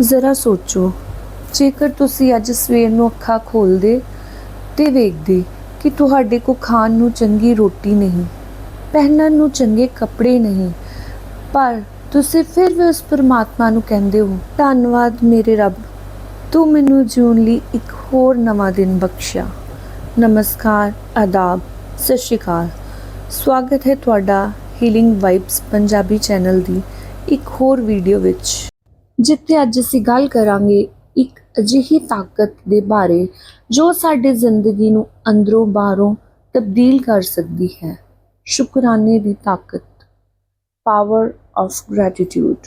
ਜ਼ਰਾ ਸੋਚੋ, ਜੇਕਰ ਤੁਸੀਂ ਅੱਜ ਸਵੇਰ ਨੂੰ ਅੱਖਾਂ ਖੋਲਦੇ ਤੇ ਵੇਖਦੇ ਕਿ ਤੁਹਾਡੇ ਕੋ ਖਾਣ ਨੂੰ ਚੰਗੀ ਰੋਟੀ ਨਹੀਂ, ਪਹਿਨਣ ਨੂੰ ਚੰਗੇ ਕੱਪੜੇ ਨਹੀਂ, ਪਰ ਤੁਸੀਂ ਫਿਰ ਵੀ ਉਸ ਪਰਮਾਤਮਾ ਨੂੰ ਕਹਿੰਦੇ ਹੋ, ਧੰਨਵਾਦ ਮੇਰੇ ਰੱਬ, ਤੂੰ ਮੈਨੂੰ ਜਿਉਣ ਲਈ ਇੱਕ ਹੋਰ ਨਵਾਂ ਦਿਨ ਬਖਸ਼ਿਆ। ਨਮਸਕਾਰ, ਆਦਾਬ, ਸਤਿ ਸ਼੍ਰੀ ਅਕਾਲ। ਸਵਾਗਤ ਹੈ ਤੁਹਾਡਾ ਹੀਲਿੰਗ ਵਾਈਬਸ ਪੰਜਾਬੀ ਚੈਨਲ ਦੀ ਇੱਕ ਹੋਰ ਵੀਡੀਓ ਵਿੱਚ। ਜਿੱਥੇ ਅੱਜ ਅਸੀਂ ਗੱਲ ਕਰਾਂਗੇ ਇੱਕ ਅਜਿਹੀ ਤਾਕਤ ਦੇ ਬਾਰੇ, ਜੋ ਸਾਡੀ ਜ਼ਿੰਦਗੀ ਨੂੰ ਅੰਦਰੋਂ ਬਾਹਰੋਂ ਤਬਦੀਲ ਕਰ ਸਕਦੀ ਹੈ। ਸ਼ੁਕਰਾਨੇ ਦੀ ਤਾਕਤ ਪਾਵਰ ਆਫ ਗ੍ਰੈਟੀਟਿਊਡ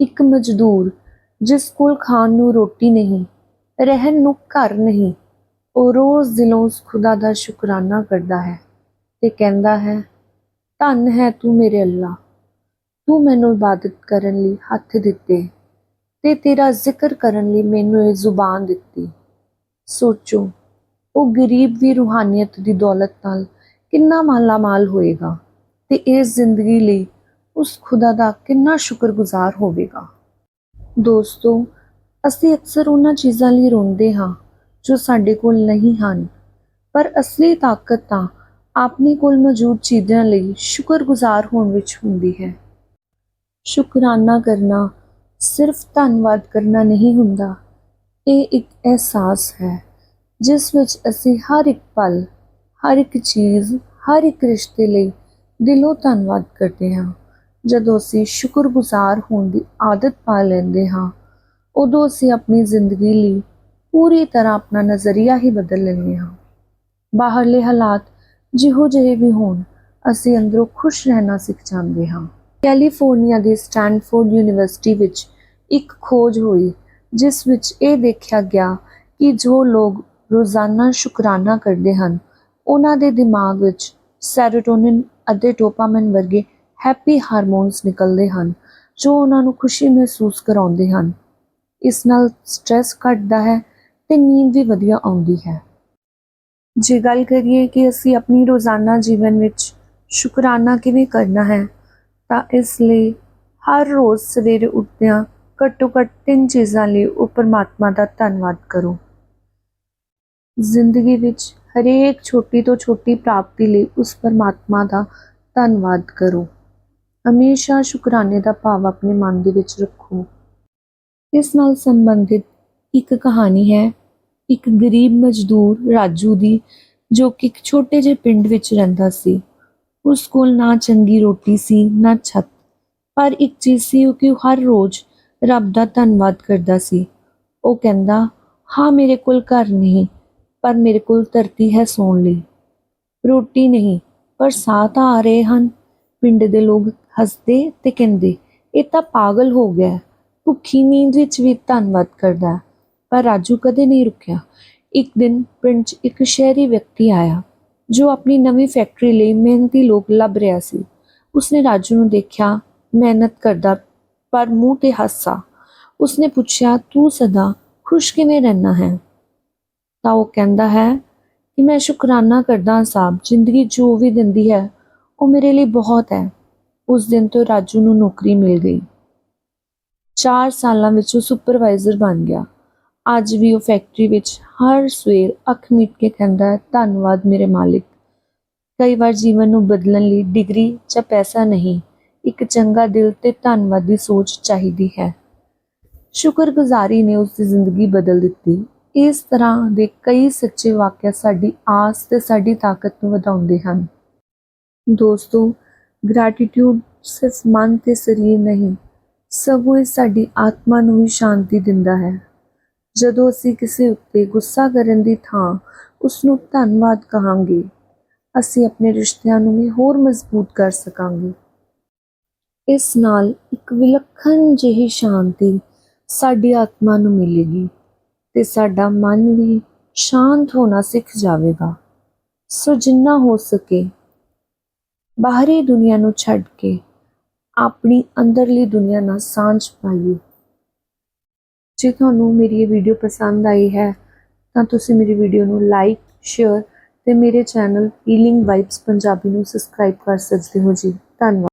ਇੱਕ ਮਜ਼ਦੂਰ ਜਿਸ ਕੋਲ ਖਾਣ ਨੂੰ ਰੋਟੀ ਨਹੀਂ, ਰਹਿਣ ਨੂੰ ਘਰ ਨਹੀਂ, ਉਹ ਰੋਜ਼ ਦਿਲੋਂ ਖੁਦਾ ਦਾ ਸ਼ੁਕਰਾਨਾ ਕਰਦਾ ਹੈ ਤੇ ਕਹਿੰਦਾ ਹੈ, ਧੰਨ ਹੈ ਤੂੰ ਮੇਰੇ ਅੱਲਾ ਤੂੰ ਮੈਨੂੰ ਇਬਾਦਤ ਕਰਨ ਲਈ ਹੱਥ ਦਿੱਤੇ ਤੇ ਤੇਰਾ ਜ਼ਿਕਰ ਕਰਨ ਲਈ ਮੈਨੂੰ ਇਹ ਜ਼ੁਬਾਨ ਦਿੱਤੀ। ਸੋਚੋ, ਉਹ ਗਰੀਬ ਵੀ ਰੂਹਾਨੀਅਤ ਦੀ ਦੌਲਤ ਨਾਲ ਕਿੰਨਾ ਮਾਲਾ ਮਾਲ ਹੋਏਗਾ ਤੇ ਇਸ ਜ਼ਿੰਦਗੀ ਲਈ ਉਸ ਖੁਦਾ ਦਾ ਕਿੰਨਾ ਸ਼ੁਕਰਗੁਜ਼ਾਰ ਹੋਵੇਗਾ। ਦੋਸਤੋ, ਅਸੀਂ ਅਕਸਰ ਉਹਨਾਂ ਚੀਜ਼ਾਂ ਲਈ ਰੋਂਦੇ ਹਾਂ ਜੋ ਸਾਡੇ ਕੋਲ ਨਹੀਂ ਹਨ, ਪਰ ਅਸਲੀ ਤਾਕਤ ਤਾਂ ਆਪਣੇ ਕੋਲ ਮੌਜੂਦ ਚੀਜ਼ਾਂ ਲਈ ਸ਼ੁਕਰਗੁਜ਼ਾਰ ਹੋਣ ਵਿੱਚ ਹੁੰਦੀ ਹੈ। ਸ਼ੁਕਰਾਨਾ ਕਰਨਾ, ਸਿਰਫ ਧੰਨਵਾਦ ਕਰਨਾ ਨਹੀਂ ਹੁੰਦਾ। ਇਹ ਇੱਕ ਅਹਿਸਾਸ ਹੈ, ਜਿਸ ਵਿੱਚ ਅਸੀਂ ਹਰ ਇੱਕ ਪਲ, ਹਰ ਇੱਕ ਚੀਜ਼, ਹਰ ਇੱਕ ਰਿਸ਼ਤੇ ਲਈ ਦਿਲੋਂ ਧੰਨਵਾਦ ਕਰਦੇ ਹਾਂ। ਜਦੋਂ ਅਸੀਂ ਸ਼ੁਕਰਗੁਜ਼ਾਰ ਹੋਣ ਦੀ ਆਦਤ ਪਾ ਲੈਂਦੇ ਹਾਂ, ਉਦੋਂ ਅਸੀਂ ਆਪਣੀ ਜ਼ਿੰਦਗੀ ਲਈ ਪੂਰੀ ਤਰ੍ਹਾਂ ਆਪਣਾ ਨਜ਼ਰੀਆ ਹੀ ਬਦਲ ਲੈਂਦੇ ਹਾਂ। ਬਾਹਰਲੇ ਹਾਲਾਤ ਜਿਹੋ ਜਿਹੇ ਵੀ ਹੋਣ, ਅਸੀਂ ਅੰਦਰੋਂ ਖੁਸ਼ ਰਹਿਣਾ ਸਿੱਖ ਜਾਂਦੇ ਹਾਂ। ਕੈਲੀਫੋਰਨੀਆ ਦੀ ਸਟੈਨਫੋਰਡ ਯੂਨੀਵਰਸਿਟੀ ਵਿੱਚ ਇੱਕ ਖੋਜ ਹੋਈ, ਜਿਸ ਵਿੱਚ ਇਹ ਦੇਖਿਆ ਗਿਆ ਕਿ ਜੋ ਲੋਕ ਰੋਜ਼ਾਨਾ ਸ਼ੁਕਰਾਨਾ ਕਰਦੇ ਹਨ, ਉਹਨਾਂ ਦੇ ਦਿਮਾਗ ਵਿੱਚ ਸੈਰੋਟੋਨਿਨ ਅਤੇ ਡੋਪਾਮਾਈਨ ਵਰਗੇ ਹੈਪੀ ਹਾਰਮੋਨਸ ਨਿਕਲਦੇ ਹਨ, ਜੋ ਉਹਨਾਂ ਨੂੰ ਖੁਸ਼ੀ ਮਹਿਸੂਸ ਕਰਾਉਂਦੇ ਹਨ। ਇਸ ਨਾਲ ਸਟ੍ਰੈਸ ਘਟਦਾ ਹੈ ਤੇ ਨੀਂਦ ਵੀ ਵਧੀਆ ਆਉਂਦੀ ਹੈ। ਜੇ ਗੱਲ ਕਰੀਏ ਕਿ ਅਸੀਂ ਆਪਣੀ ਰੋਜ਼ਾਨਾ ਜੀਵਨ ਵਿੱਚ ਸ਼ੁਕਰਾਨਾ ਕਿਵੇਂ ਕਰਨਾ ਹੈ ਤਾਂ ਇਸ ਲਈ ਹਰ ਰੋਜ਼ ਸਵੇਰੇ ਉੱਠਦਿਆਂ ਘੱਟੋ ਘੱਟ ਤਿੰਨ ਚੀਜ਼ਾਂ ਲਈ ਉਹ ਪਰਮਾਤਮਾ ਦਾ ਧੰਨਵਾਦ ਕਰੋ। ਜ਼ਿੰਦਗੀ ਵਿੱਚ ਹਰੇਕ ਛੋਟੀ ਤੋਂ ਛੋਟੀ ਪ੍ਰਾਪਤੀ ਲਈ ਉਸ ਪਰਮਾਤਮਾ ਦਾ ਧੰਨਵਾਦ ਕਰੋ। ਹਮੇਸ਼ਾ ਸ਼ੁਕਰਾਨੇ ਦਾ ਭਾਵ ਆਪਣੇ ਮਨ ਦੇ ਵਿੱਚ ਰੱਖੋ। ਇਸ ਨਾਲ ਸੰਬੰਧਿਤ ਇੱਕ ਕਹਾਣੀ ਹੈ, ਇੱਕ ਗਰੀਬ ਮਜ਼ਦੂਰ ਰਾਜੂ ਦੀ, ਜੋ ਕਿ ਇੱਕ ਛੋਟੇ ਜਿਹੇ ਪਿੰਡ ਵਿੱਚ ਰਹਿੰਦਾ ਸੀ। ਉਸ ਕੋਲ ਨਾ ਚੰਗੀ ਰੋਟੀ ਸੀ, ਨਾ ਛੱਤ। ਪਰ ਇੱਕ ਚੀਜ਼ ਸੀ ਉਹ ਕਿ ਉਹ ਹਰ ਰੋਜ਼ ਰੱਬ ਦਾ ਧੰਨਵਾਦ ਕਰਦਾ ਸੀ। ਉਹ ਕਹਿੰਦਾ, ਹਾਂ, ਮੇਰੇ ਕੋਲ ਘਰ ਨਹੀਂ, ਪਰ ਮੇਰੇ ਕੋਲ ਧਰਤੀ ਹੈ ਸੌਣ ਲਈ। ਰੋਟੀ ਨਹੀਂ, ਪਰ ਸਾਹ ਤਾਂ ਆ ਰਹੇ ਹਨ। ਪਿੰਡ ਦੇ ਲੋਕ ਹੱਸਦੇ ਤੇ ਕਹਿੰਦੇ, ਇਹ ਤਾਂ ਪਾਗਲ ਹੋ ਗਿਆ ਭੁੱਖੀ ਨੀਂਦ ਵਿੱਚ ਵੀ ਧੰਨਵਾਦ ਕਰਦਾ ਹੈ। ਪਰ ਰਾਜੂ ਕਦੇ ਨਹੀਂ ਰੁਕਿਆ। ਇੱਕ ਦਿਨ ਪਿੰਡ 'ਚ ਇੱਕ ਸ਼ਹਿਰੀ ਵਿਅਕਤੀ ਆਇਆ। ਜੋ ਆਪਣੀ ਨਵੀਂ ਫੈਕਟਰੀ ਲਈ ਮਿਹਨਤੀ ਲੋਕ ਲੱਭ ਰਿਹਾ ਸੀ। ਉਸਨੇ ਰਾਜੂ ਨੂੰ ਦੇਖਿਆ, ਮਿਹਨਤ ਕਰਦਾ, ਪਰ ਮੂੰਹ ਤੇ ਹਾਸਾ। ਉਸਨੇ ਪੁੱਛਿਆ, ਤੂੰ ਸਦਾ ਖੁਸ਼ ਕਿਵੇਂ ਰਹਿਣਾ ਹੈ? ਤਾਂ ਉਹ ਕਹਿੰਦਾ ਹੈ ਕਿ ਮੈਂ ਸ਼ੁਕਰਾਨਾ ਕਰਦਾ ਹਾਂ ਸਾਹਿਬ, ਜ਼ਿੰਦਗੀ ਜੋ ਵੀ ਦਿੰਦੀ ਹੈ, ਉਹ ਮੇਰੇ ਲਈ ਬਹੁਤ ਹੈ। ਉਸ ਦਿਨ ਤੋਂ ਰਾਜੂ ਨੂੰ ਨੌਕਰੀ ਮਿਲ ਗਈ। 4 ਸਾਲਾਂ ਵਿੱਚ ਉਹ ਸੁਪਰਵਾਈਜ਼ਰ ਬਣ ਗਿਆ। ਅੱਜ ਵੀ ਉਹ ਫੈਕਟਰੀ ਵਿੱਚ ਹਰ ਸਵੇਰ ਅੱਖ ਮੀਟ ਕੇ ਕਹਿੰਦਾ ਹੈ, ਧੰਨਵਾਦ ਮੇਰੇ ਮਾਲਿਕ। ਕਈ ਵਾਰ ਜੀਵਨ ਨੂੰ ਬਦਲਣ ਲਈ ਡਿਗਰੀ ਜਾਂ ਪੈਸਾ ਨਹੀਂ, ਇੱਕ ਚੰਗਾ ਦਿਲ ਤੇ ਧੰਨਵਾਦੀ ਸੋਚ ਚਾਹੀਦੀ ਹੈ। ਸ਼ੁਕਰਗੁਜ਼ਾਰੀ ਨੇ ਉਸ ਦੀ ਜ਼ਿੰਦਗੀ ਬਦਲ ਦਿੱਤੀ। ਇਸ ਤਰ੍ਹਾਂ ਦੇ ਕਈ ਸੱਚੇ ਵਾਕਿਆ ਸਾਡੀ ਆਸ ਤੇ ਸਾਡੀ ਤਾਕਤ ਨੂੰ ਵਧਾਉਂਦੇ ਹਨ। ਦੋਸਤੋ ਗ੍ਰੈਟੀਟਿਊਡ ਸਿਰਫ ਮਨ ਤੇ ਸਰੀਰ ਨਹੀਂ, ਸਗੋਂ ਇਹ ਸਾਡੀ ਆਤਮਾ ਨੂੰ ਵੀ ਸ਼ਾਂਤੀ ਦਿੰਦਾ ਹੈ। ਜਦੋਂ ਅਸੀਂ ਕਿਸੇ ਉੱਤੇ ਗੁੱਸਾ ਕਰਨ ਦੀ ਥਾਂ ਉਸ ਨੂੰ ਧੰਨਵਾਦ ਕਹਾਂਗੇ, ਅਸੀਂ ਆਪਣੇ ਰਿਸ਼ਤਿਆਂ ਨੂੰ ਵੀ ਹੋਰ ਮਜ਼ਬੂਤ ਕਰ ਸਕਾਂਗੇ। ਇਸ ਨਾਲ ਇੱਕ ਵਿਲੱਖਣ ਜਿਹੀ ਸ਼ਾਂਤੀ ਸਾਡੀ ਆਤਮਾ ਨੂੰ ਮਿਲੇਗੀ ਤੇ ਸਾਡਾ ਮਨ ਵੀ ਸ਼ਾਂਤ ਹੋਣਾ ਸਿੱਖ ਜਾਵੇਗਾ। ਸੋ ਜਿੰਨਾ ਹੋ ਸਕੇ ਬਾਹਰੀ ਦੁਨੀਆ ਨੂੰ ਛੱਡ ਕੇ ਆਪਣੀ ਅੰਦਰਲੀ ਦੁਨੀਆ ਨਾਲ ਸਾਂਝ ਪਾਈਏ। ਜੇ ਤੁਹਾਨੂੰ ਮੇਰੀ ਇਹ ਵੀਡੀਓ ਪਸੰਦ ਆਈ ਹੈ, ਤਾਂ ਤੁਸੀਂ ਮੇਰੀ ਵੀਡੀਓ ਨੂੰ ਲਾਈਕ ਸ਼ੇਅਰ ਤੇ ਮੇਰੇ ਚੈਨਲ ਹੀਲਿੰਗ ਵਾਈਬਸ ਪੰਜਾਬੀ ਨੂੰ ਸਬਸਕ੍ਰਾਈਬ ਕਰ ਸਕਦੇ ਹੋ ਜੀ। ਧੰਨਵਾਦ।